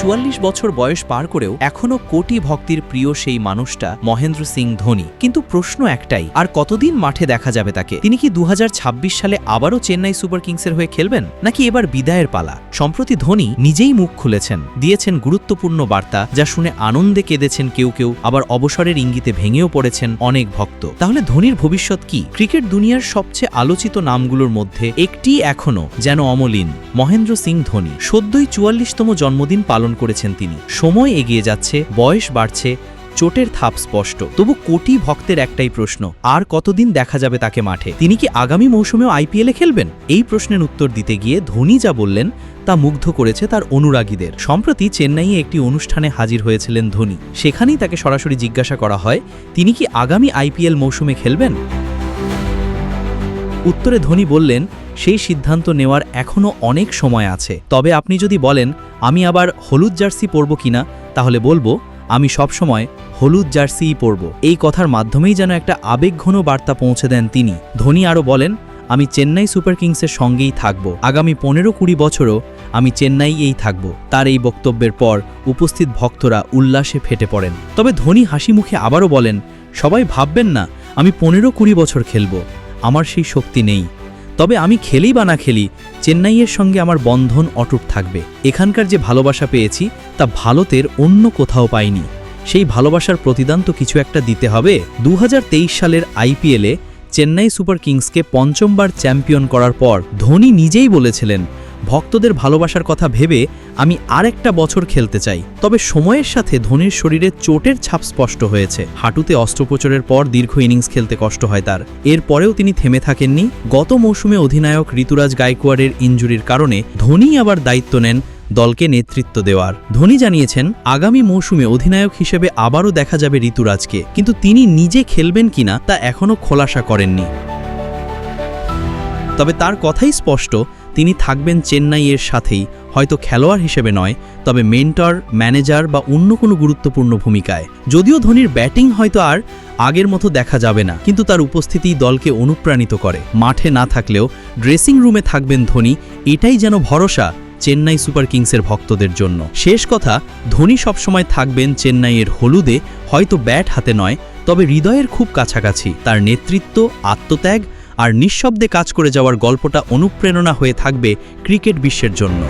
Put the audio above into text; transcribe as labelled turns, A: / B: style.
A: চুয়াল্লিশ বছর বয়স পার করেও এখনও কোটি ভক্তির প্রিয় সেই মানুষটা মহেন্দ্র সিং ধোনি। কিন্তু প্রশ্ন একটাই, আর কতদিন মাঠে দেখা যাবে তাকে? তিনি কি দু সালে আবারও চেন্নাই সুপার কিংসের হয়ে খেলবেন? নাকি এবার বিদায়ের পালা? সম্প্রতি ধোনি নিজেই মুখ খুলেছেন, দিয়েছেন গুরুত্বপূর্ণ বার্তা, যা শুনে আনন্দে কেঁদেছেন কেউ কেউ, আবার অবসরের ইঙ্গিতে ভেঙেও পড়েছেন অনেক ভক্ত। তাহলে ধোনির ভবিষ্যৎ কি? ক্রিকেট দুনিয়ার সবচেয়ে আলোচিত নামগুলোর মধ্যে একটি এখনও, যেন অমলিন, মহেন্দ্র সিং ধোনি। সদ্যই চুয়াল্লিশতম জন্মদিন পালন করেছেন তিনি। সময় এগিয়ে যাচ্ছে, বয়স বাড়ছে, চোটের থাপ স্পষ্ট। তবু কোটি ভক্তের একটাই প্রশ্ন, আর কতদিন দেখা যাবে তাকে মাঠে? তিনি কি আগামী মৌসুমেও আইপিএলে খেলবেন? এই প্রশ্নের উত্তর দিতে গিয়ে ধোনি যা বললেন, তা মুগ্ধ করেছে তার অনুরাগীদের। সম্প্রতি চেন্নাইয়ে একটি অনুষ্ঠানে হাজির হয়েছিলেন ধোনি। সেখানেই তাকে সরাসরি জিজ্ঞাসা করা হয়, তিনি কি আগামী আইপিএল মৌসুমে খেলবেন? উত্তরে ধোনি বললেন, সেই সিদ্ধান্ত নেওয়ার এখনও অনেক সময় আছে। তবে আপনি যদি বলেন, আমি আবার হলুদ জার্সি পরব কিনা, তাহলে বলব, আমি সবসময় হলুদ জার্সিই পরব। এই কথার মাধ্যমেই যেন একটা আবেগঘন বার্তা পৌঁছে দেন তিনি। ধোনি আরও বলেন, আমি চেন্নাই সুপার কিংসের সঙ্গেই থাকব। আগামী পনেরো কুড়ি বছরও আমি চেন্নাইয়েই থাকব। তার এই বক্তব্যের পর উপস্থিত ভক্তরা উল্লাসে ফেটে পড়েন। তবে ধোনি হাসি মুখে আবারও বলেন, সবাই ভাববেন না, আমি পনেরো কুড়ি বছর খেলব। আমার সেই শক্তি নেই। তবে আমি খেলি বা না খেলি, চেন্নাইয়ের সঙ্গে আমার বন্ধন অটুট থাকবে। এখানকার যে ভালোবাসা পেয়েছি, তা ভারতের অন্য কোথাও পাইনি। সেই ভালোবাসার প্রতিদান তো কিছু একটা দিতে হবে। দু হাজার তেইশ সালের আইপিএলে চেন্নাই সুপার কিংসকে পঞ্চমবার চ্যাম্পিয়ন করার পর ধোনি নিজেই বলেছিলেন ভক্তদের ভালোবাসার কথা ভেবে আমি আরেকটা বছর খেলতে চাই। তবে সময়ের সাথে ধোনির শরীরে চোটের ছাপ স্পষ্ট হয়েছে। হাঁটুতে অস্ত্রোপচারের পর দীর্ঘ ইনিংস খেলতে কষ্ট হয় তার। এরপরেও তিনি থেমে থাকেননি। গত মৌসুমে অধিনায়ক ঋতুরাজ গায়কোয়াড়ের ইঞ্জুরির কারণে ধোনি আবার দায়িত্ব নেন দলকে নেতৃত্ব দেওয়ার। ধোনি জানিয়েছেন, আগামী মৌসুমে অধিনায়ক হিসেবে আবারও দেখা যাবে ঋতুরাজকে। কিন্তু তিনি নিজে খেলবেন কিনা তা এখনও খোলাসা করেননি। তবে তার কথাই স্পষ্ট তিনি থাকবেন চেন্নাইয়ের সাথেই, হয়তো খেলোয়াড় হিসেবে নয়, তবে মেন্টর, ম্যানেজার বা অন্য কোনো গুরুত্বপূর্ণ ভূমিকায়। যদিও ধোনির ব্যাটিং হয়তো আর আগের মতো দেখা যাবে না, কিন্তু তার উপস্থিতি দলকে অনুপ্রাণিত করে। মাঠে না থাকলেও ড্রেসিং রুমে থাকবেন ধোনি, এটাই যেন ভরসা চেন্নাই সুপার কিংসের ভক্তদের জন্য। শেষ কথা, ধোনি সবসময় থাকবেন চেন্নাইয়ের হলুদে, হয়তো ব্যাট হাতে নয়, তবে হৃদয়ের খুব কাছাকাছি। তার নেতৃত্ব, আত্মত্যাগ আর নিঃশব্দে কাজ করে যাওয়ার গল্পটা অনুপ্রেরণা হয়ে থাকবে ক্রিকেট বিশ্বের জন্য।